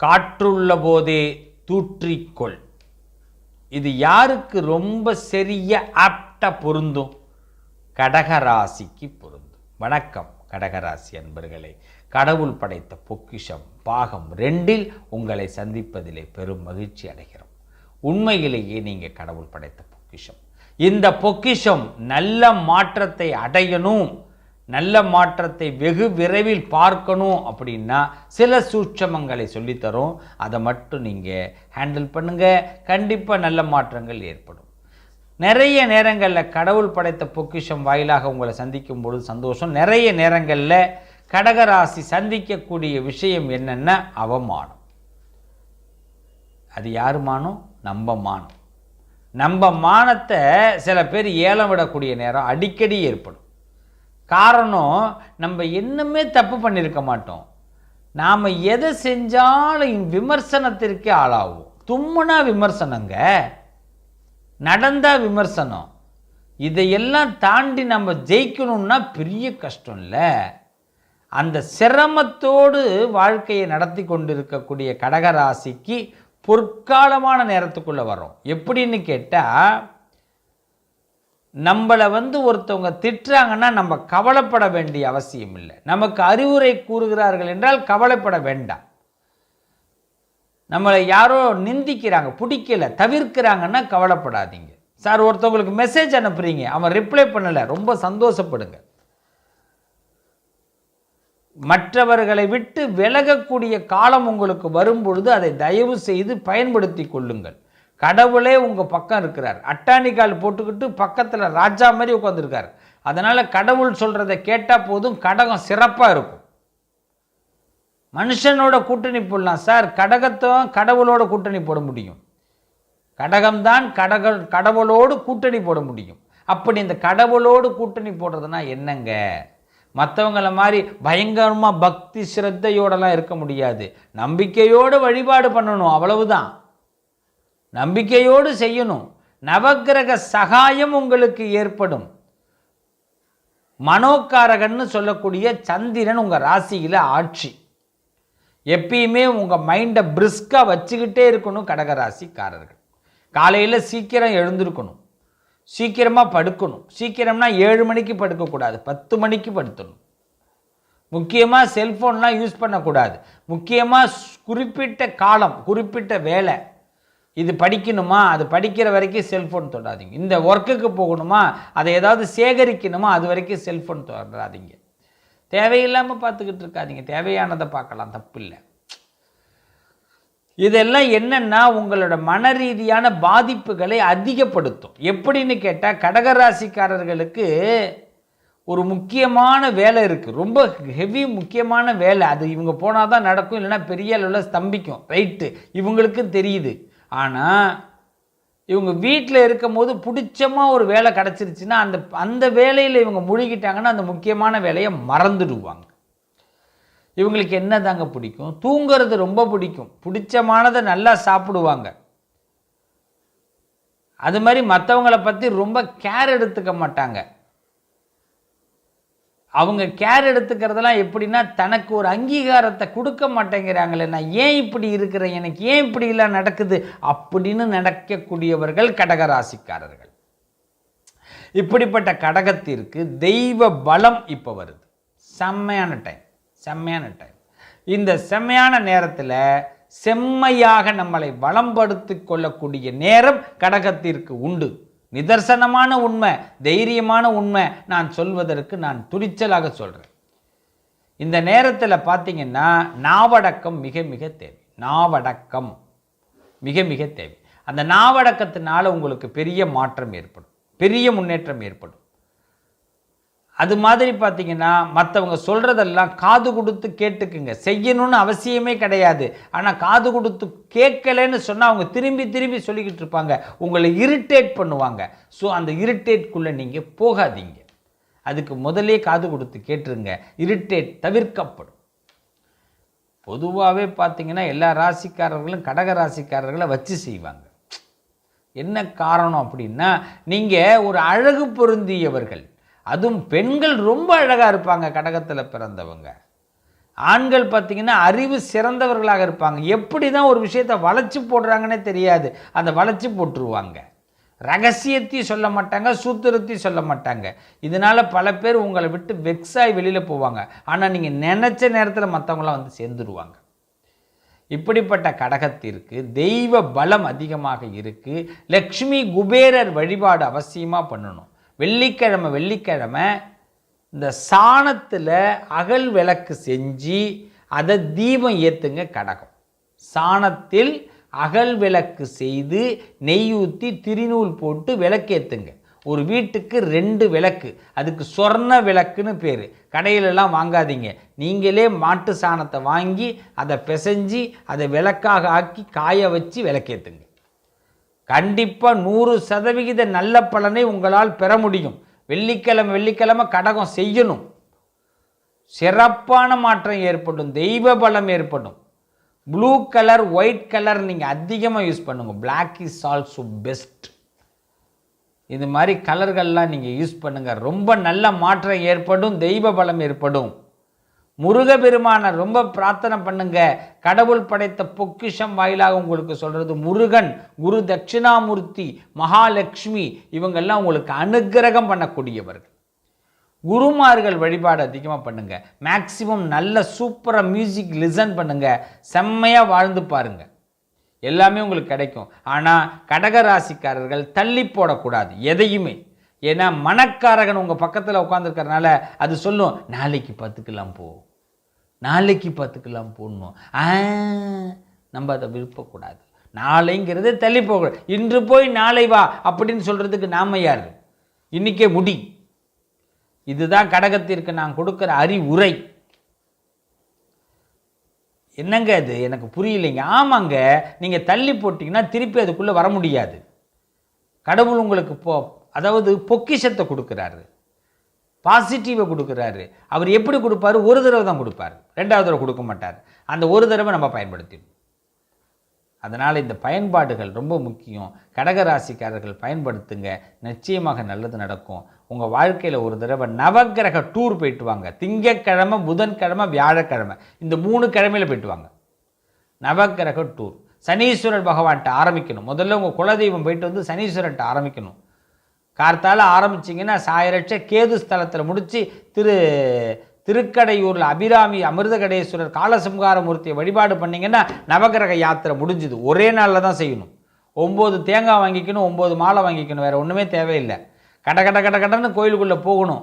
காற்றுள்ள போதே தூற்றிக்கொள். இது யாருக்கு ரொம்ப சரிய ஆப்டா பொருந்தும்? கடகராசிக்கு பொருந்தும். வணக்கம் கடகராசி அன்பர்களே. கடவுள் படைத்த பொக்கிஷம் பாகம் ரெண்டில் உங்களை சந்திப்பதிலே பெரும் மகிழ்ச்சி அடைகிறோம். உண்மையிலேயே நீங்கள் கடவுள் படைத்த பொக்கிஷம். இந்த பொக்கிஷம் நல்ல மாற்றத்தை அடையணும். நல்ல மாற்றத்தை வெகு விரைவில் பார்க்கணும் அப்படின்னா சில சூட்சமங்களை சொல்லித்தரும். அதை மட்டும் நீங்கள் ஹேண்டில் பண்ணுங்கள் கண்டிப்பாக நல்ல மாற்றங்கள் ஏற்படும். நிறைய நேரங்களில் கடவுள் படைத்த பொக்கிஷம் வாயிலாக உங்களை சந்திக்கும் பொழுது சந்தோஷம். நிறைய நேரங்களில் கடகராசி சந்திக்கக்கூடிய விஷயம் என்னென்ன அவமானம். அது யார் மானம்? நம்ம மானம். நம்ம மானத்தை சில பேர் ஏலம் விடக்கூடிய நேரம் அடிக்கடி ஏற்படும். காரணம் நம்ம என்னமே தப்பு பண்ணியிருக்க மாட்டோம். நாம் எதை செஞ்சாலும் விமர்சனத்திற்கே ஆளாகும் தும்முனா விமர்சனங்க நடந்தா விமர்சனம். இதையெல்லாம் தாண்டி நம்ம ஜெயிக்கணும்னா பெரிய கஷ்டம் இல்லை அந்த சிரமத்தோடு வாழ்க்கையை நடத்தி கொண்டிருக்கக்கூடிய கடகராசிக்கு பொற்காலமான நேரத்துக்குள்ளே வரும் எப்படின்னு கேட்டால் நம்மளை வந்து ஒருத்தவங்க திட்டுறாங்கன்னா நம்ம கவலைப்பட வேண்டிய அவசியம் இல்லை. நமக்கு அறிவுரை கூறுகிறார்கள் என்றால் கவலைப்பட வேண்டாம். நம்மளை யாரோ நிந்திக்கிறாங்க பிடிக்கல தவிர்க்கிறாங்கன்னா கவலைப்படாதீங்க. சார் ஒருத்தவங்களுக்கு மெசேஜ் அனுப்புறீங்க அவன் ரிப்ளை பண்ணலை ரொம்ப சந்தோஷப்படுங்க. மற்றவர்களை விட்டு விலகக்கூடிய காலம் உங்களுக்கு வரும்பொழுது அதை தயவு செய்து பயன்படுத்தி கொள்ளுங்கள். கடவுளே உங்கள் பக்கம் இருக்கிறார். அட்டானிக்கால் போட்டுக்கிட்டு பக்கத்தில் ராஜா மாதிரி உட்காந்துருக்கார் அதனால் கடவுள் சொல்கிறத கேட்டால் போதும் கடகம் சிறப்பாக இருக்கும். மனுஷனோட கூட்டணி போடலாம் சார். கடகத்தும் கடவுளோட கூட்டணி போட முடியும். கடகம்தான் கடக கடவுளோடு கூட்டணி போட முடியும். அப்படி இந்த கடவுளோடு கூட்டணி போடுறதுனா என்னங்க? மற்றவங்கள மாதிரி பயங்கரமாக பக்தி சிரத்தையோடலாம் இருக்க முடியாது. நம்பிக்கையோடு வழிபாடு பண்ணணும் அவ்வளவுதான். நம்பிக்கையோடு செய்யணும். நவக்கிரக சகாயம் உங்களுக்கு ஏற்படும். மனோக்காரகன்னு சொல்லக்கூடிய சந்திரன் உங்கள் ராசியில் ஆட்சி. எப்பயுமே உங்கள் மைண்டை பிரிஸ்காக வச்சுக்கிட்டே இருக்கணும் கடகராசிக்காரர்கள். காலையில் சீக்கிரம் எழுந்திருக்கணும். சீக்கிரமாக படுக்கணும். சீக்கிரம்னா ஏழு மணிக்கு படுக்கக்கூடாது. பத்து மணிக்கு படுத்தணும். முக்கியமாக செல்ஃபோன்லாம் யூஸ் பண்ணக்கூடாது. முக்கியமாக குறிப்பிட்ட காலம் குறிப்பிட்ட வேலை. இது படிக்கணுமா? அது படிக்கிற வரைக்கும் செல்ஃபோன் தொடாதீங்க. இந்த ஒர்க்குக்கு போகணுமா? அதை ஏதாவது சேகரிக்கணுமா? அது வரைக்கும் செல்ஃபோன் தொடாதீங்க. தேவையில்லாமல் பார்த்துக்கிட்டு இருக்காதீங்க. தேவையானதை பார்க்கலாம். தப்பு இல்லை இதெல்லாம் என்னென்னா உங்களோட மன ரீதியான பாதிப்புகளை அதிகப்படுத்தும். எப்படின்னு கேட்டால் கடகராசிக்காரர்களுக்கு ஒரு முக்கியமான வேலை இருக்குது ரொம்ப ஹெவி முக்கியமான வேலை. அது இவங்க போனால் தான் நடக்கும் இல்லைன்னா பெரிய அளவில் ஸ்தம்பிக்கும். ரைட்டு இவங்களுக்கும் தெரியுது. ஆனால் இவங்க வீட்டில் இருக்கும் போது பிடிச்சமாக ஒரு வேலை கிடச்சிருச்சுன்னா அந்த அந்த வேலையில் இவங்க முழுகிட்டாங்கன்னா அந்த முக்கியமான வேலையை மறந்துடுவாங்க. இவங்களுக்கு என்ன தாங்க பிடிக்கும்? தூங்குறது ரொம்ப பிடிக்கும். பிடிச்சமானதை நல்லா சாப்பிடுவாங்க. அது மாதிரி மற்றவங்கள பற்றி ரொம்ப கேர் எடுத்துக்க மாட்டாங்க. அவங்க கேர் எடுத்துக்கிறதெல்லாம் எப்படின்னா தனக்கு ஒரு அங்கீகாரத்தை கொடுக்க மாட்டேங்கிறாங்களே நான் ஏன் இப்படி இருக்கிறேன் எனக்கு ஏன் இப்படிலாம் நடக்குது அப்படின்னு நடக்கக்கூடியவர்கள் கடகராசிக்காரர்கள். இப்படிப்பட்ட கடகத்திற்கு தெய்வ பலம் இப்போ வருது. செம்மையான டைம் செம்மையான டைம் இந்த செம்மையான நேரத்தில் செம்மையாக நம்மளை வளம்படுத்தி கொள்ளக்கூடிய நேரம் கடகத்திற்கு உண்டு. நிதர்சனமான உண்மை தைரியமான உண்மை நான் சொல்வதற்கு நான் துணிச்சலாக சொல்கிறேன் இந்த நேரத்தில் பார்த்தீங்கன்னா நாவடக்கம் மிக மிக தேவை. நாவடக்கம் மிக மிக தேவை. அந்த நாவடக்கத்தினால உங்களுக்கு பெரிய மாற்றம் ஏற்படும். பெரிய முன்னேற்றம் ஏற்படும். அது மாதிரி பார்த்தீங்கன்னா மற்றவங்க சொல்கிறதெல்லாம் காது கொடுத்து கேட்டுக்குங்க. செய்யணும்னு அவசியமே கிடையாது. ஆனால் காது கொடுத்து கேட்கலன்னு சொன்னால் அவங்க திரும்பி திரும்பி சொல்லிக்கிட்டு இருப்பாங்க. உங்களை இரிட்டேட் பண்ணுவாங்க. ஸோ அந்த இரிட்டேட்குள்ளே நீங்கள் போகாதீங்க. அதுக்கு முதலே காது கொடுத்து கேட்டுருங்க. இரிட்டேட் தவிர்க்கப்படும். பொதுவாகவே பார்த்தீங்கன்னா எல்லா ராசிக்காரர்களும் கடக ராசிக்காரர்களை வச்சு செய்வாங்க. என்ன காரணம் அப்படின்னா நீங்கள் ஒரு அழகு பொருந்தியவர்கள். அதுவும் பெண்கள் ரொம்ப அழகாக இருப்பாங்க கடகத்தில் பிறந்தவங்க. ஆண்கள் பார்த்தீங்கன்னா அறிவு சிறந்தவர்களாக இருப்பாங்க. எப்படி தான் ஒரு விஷயத்தை வளைச்சி போடுறாங்கன்னே தெரியாது. அந்த வளைச்சி போட்டுருவாங்க. ரகசியத்தையும் சொல்ல மாட்டாங்க சூத்திரத்தையும் சொல்ல மாட்டாங்க. இதனால் பல பேர் உங்களை விட்டு வெக்ஸாகி வெளியில் போவாங்க. ஆனால் நீங்கள் நினச்ச நேரத்தில் மற்றவங்களாம் வந்து சேர்ந்துருவாங்க. இப்படிப்பட்ட கடகத்திற்கு தெய்வ பலம் அதிகமாக இருக்குது லக்ஷ்மி குபேரர் வழிபாடு அவசியமாக பண்ணணும். வெள்ளிக்கிழமை வெள்ளிக்கிழமை இந்த சாணத்தில் அகல் விளக்கு செஞ்சு அதை தீபம் ஏற்றுங்க கடகம். சாணத்தில் அகல் விளக்கு செய்து நெய் ஊற்றி திருநூல் போட்டு விளக்கேற்றுங்க ஒரு வீட்டுக்கு ரெண்டு விளக்கு அதுக்கு சொர்ண விளக்குன்னு பேர். கடையிலெல்லாம் வாங்காதீங்க. நீங்களே மாட்டு சாணத்தை வாங்கி அதை பிசைஞ்சு அதை விளக்காக ஆக்கி காய வச்சு விளக்கேற்றுங்க கண்டிப்பாக நூறு சதவிகித நல்ல பலனை உங்களால் பெற முடியும். வெள்ளிக்கிழமை வெள்ளிக்கிழமை கடகம் செய்யணும். சிறப்பான மாற்றம் ஏற்படும் தெய்வ பலம் ஏற்படும். ப்ளூ கலர் ஒயிட் கலர் நீங்கள் அதிகமாக யூஸ் பண்ணுங்கள் பிளாக் இஸ் ஆல்சோ பெஸ்ட் இது மாதிரி கலர்கள்லாம் நீங்கள் யூஸ் பண்ணுங்கள் ரொம்ப நல்ல மாற்றம் ஏற்படும் தெய்வ பலம் ஏற்படும். முருகபெருமானை ரொம்ப பிரார்த்தனை பண்ணுங்க. கடவுள் படைத்த பொக்கிஷம் வாயிலாக உங்களுக்கு சொல்கிறது முருகன் குரு தட்சிணாமூர்த்தி மகாலட்சுமி இவங்கெல்லாம் உங்களுக்கு அனுக்கிரகம் பண்ணக்கூடியவர்கள். குருமார்கள் வழிபாடு அதிகமாக பண்ணுங்க. மேக்சிமம் நல்ல சூப்பராக மியூசிக் லிசன் பண்ணுங்க. செம்மையாக வாழ்ந்து பாருங்க. எல்லாமே உங்களுக்கு கிடைக்கும். ஆனால் கடக ராசிக்காரர்கள் தள்ளி போடக்கூடாது எதையுமே. ஏன்னா மனக்காரகன் உங்கள் பக்கத்தில் உட்காந்துருக்கறனால அது சொல்லும் நாளைக்கு பார்த்துக்கலாம் போ. நாளைக்கு பார்த்துக்கலாம் போடணும். ஆ நம்ம அதை விருப்பக்கூடாது. நாளைங்கிறது தள்ளி போகக்கூடாது இன்று போய் நாளை வா அப்படின்னு சொல்கிறதுக்கு நாம யார்? இன்றைக்கே முடி. இதுதான் கடகத்திற்கு நான் கொடுக்குற அறிவுரை. என்னங்க அது எனக்கு புரியலைங்க. ஆமாங்க நீங்கள் தள்ளி போட்டிங்கன்னா திருப்பி அதுக்குள்ளே வர முடியாது. கடவுள் உங்களுக்கு போ அதாவது பொக்கிஷத்தை கொடுக்குறாரு. பாசிட்டிவை கொடுக்குறாரு. அவர் எப்படி கொடுப்பாரு? ஒரு தடவை தான் கொடுப்பார். ரெண்டாவது தடவை கொடுக்க மாட்டார். அந்த ஒரு தடவை நம்ம பயன்படுத்திடும் அதனால் இந்த பயன்பாடுகள் ரொம்ப முக்கியம். கடகராசிக்காரர்கள் பயன்படுத்துங்க. நிச்சயமாக நல்லது நடக்கும். உங்கள் வாழ்க்கையில் ஒரு தடவை நவக்கிரக டூர் போயிட்டு வாங்க. திங்கக்கிழமை புதன்கிழமை வியாழக்கிழமை. இந்த மூணு கிழமையில் போயிட்டு வாங்க. நவக்கிரக டூர். சனீஸ்வரர் பகவான்கிட்ட ஆரம்பிக்கணும். முதல்ல உங்கள் குலதெய்வம் போயிட்டு வந்து சனீஸ்வரன்ட்ட ஆரம்பிக்கணும். கார்த்தால ஆரம்பிச்சிங்கன்னா சாயரட்ச கேது ஸ்தலத்தில் முடித்து திரு திருக்கடையூரில் அபிராமி அமிர்தகடேஸ்வரர் காலசம்ஹாரமூர்த்தியை வழிபாடு பண்ணிங்கன்னா நவகிரக யாத்திரை முடிஞ்சுது. ஒரே நாளில் தான் செய்யணும். ஒம்பது தேங்காய் வாங்கிக்கணும் ஒம்பது மாலை வாங்கிக்கணும் வேறு ஒன்றுமே தேவையில்லை. கட கட கட கடன்னு கோயிலுக்குள்ளே போகணும்.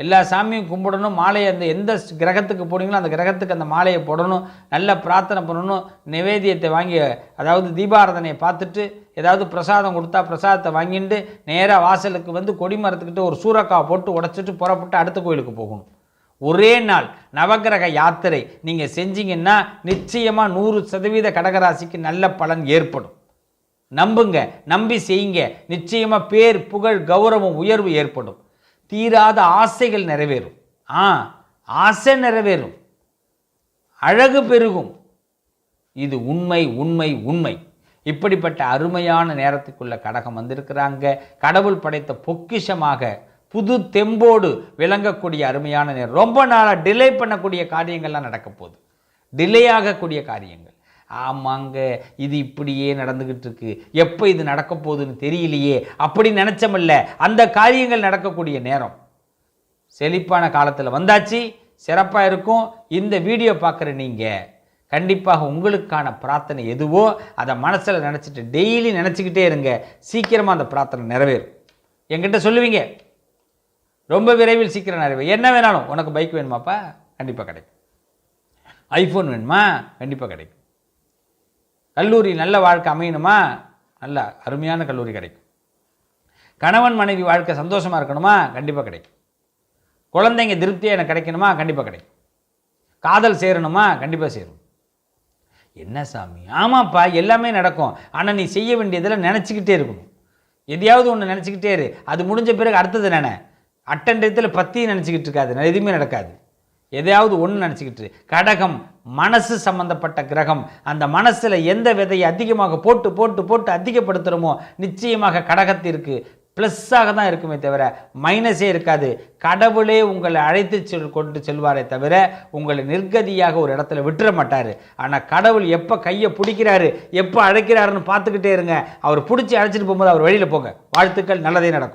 எல்லா சாமியும் கும்பிடணும் மாலையை அந்த எந்த கிரகத்துக்கு போனீங்களோ அந்த கிரகத்துக்கு அந்த மாலையை போடணும் நல்ல பிரார்த்தனை பண்ணணும் நிவேதியத்தை வாங்கி அதாவது தீபாராதனையை பார்த்துட்டு ஏதாவது பிரசாதம் கொடுத்தா பிரசாதத்தை வாங்கிட்டு நேராக வாசலுக்கு வந்து கொடிமரத்துக்கிட்ட ஒரு சூறக்காய் போட்டு உடச்சிட்டு புறப்பட்டு அடுத்த கோயிலுக்கு போகணும். ஒரே நாள் நவக்கிரக யாத்திரை. நீங்கள் செஞ்சீங்கன்னா நிச்சயமாக நூறு சதவீத கடகராசிக்கு நல்ல பலன் ஏற்படும். நம்புங்க நம்பி செய்யுங்க. நிச்சயமாக பேர் புகழ் கௌரவம் உயர்வு ஏற்படும். தீராத ஆசைகள் நிறைவேறும். ஆ ஆசை நிறைவேறும். அழகு பெருகும். இது உண்மை உண்மை உண்மை. இப்படிப்பட்ட அருமையான நேரத்துக்குள்ள கடகம் வந்திருக்கிறாங்க. கடவுள் படைத்த பொக்கிஷமாக புது தெம்போடு விளங்கக்கூடிய அருமையான நேரம். ரொம்ப நாளாக டிலே பண்ணக்கூடிய காரியங்கள்லாம் நடக்க போகுது டிலே ஆகக்கூடிய காரியங்கள். ஆமாங்க இது இப்படியே நடந்துக்கிட்டு இருக்கு எப்போ இது நடக்க போகுதுன்னு தெரியலையே. அப்படி நினச்சமில்ல. அந்த காரியங்கள் நடக்கக்கூடிய நேரம். செழிப்பான காலத்தில் வந்தாச்சு சிறப்பாக இருக்கும். இந்த வீடியோ பார்க்குற நீங்கள் கண்டிப்பாக உங்களுக்கான பிரார்த்தனை எதுவோ அதை மனசில் நினச்சிட்டு டெய்லி நினச்சிக்கிட்டே இருங்க. சீக்கிரமாக அந்த பிரார்த்தனை நிறைவேறும். என்கிட்ட சொல்லுவீங்க. ரொம்ப விரைவில் சீக்கிரம் நிறைவேறும். என்ன வேணாலும் உனக்கு பைக் வேணுமாப்பா? கண்டிப்பாக கிடைக்கும். ஐஃபோன் வேணுமா? கண்டிப்பாக கிடைக்கும். கல்லூரி நல்ல வாழ்க்கை அமையணுமா? நல்ல அருமையான கல்லூரி கிடைக்கும். கணவன் மனைவி வாழ்க்கை சந்தோஷமாக இருக்கணுமா? கண்டிப்பாக கிடைக்கும். குழந்தைங்க திருப்தியாக எனக்கு கிடைக்கணுமா? கண்டிப்பாக கிடைக்கும். காதல் சேரணுமா? கண்டிப்பாக சேரும். என்ன சாமி? ஆமாப்பா எல்லாமே நடக்கும். ஆனால் நீ செய்ய வேண்டியதெல்லாம் நினச்சிக்கிட்டே இருக்கணும். எதையாவது ஒன்று நினச்சிக்கிட்டே இரு. அது முடிஞ்ச பிறகு அடுத்தது நினை அட்டண்டத்தில் பற்றியும் நினச்சிக்கிட்டு இருக்காது. எதுவுமே நடக்காது. எதையாவது ஒன்று நினச்சிக்கிட்டு கடகம் மனசு சம்பந்தப்பட்ட கிரகம் அந்த மனசில் எந்த விதையை அதிகமாக போட்டு போட்டு போட்டு அதிகப்படுத்துகிறோமோ நிச்சயமாக கடகத்திற்கு ப்ளஸ்ஸாக தான் இருக்குமே தவிர மைனஸே இருக்காது. கடவுளே உங்களை அழைத்து செல் கொண்டு செல்வாரே தவிர உங்களை நிர்கதியாக ஒரு இடத்துல விட்டுற மாட்டார். ஆனால் கடவுள் எப்போ கையை பிடிக்கிறாரு எப்போ அழைக்கிறாருன்னு பார்த்துக்கிட்டே இருங்க. அவர் பிடிச்சி அழைச்சிட்டு போகும்போது அவர் வழியில் போங்க. வாழ்த்துக்கள் நல்லதே நடக்கும்.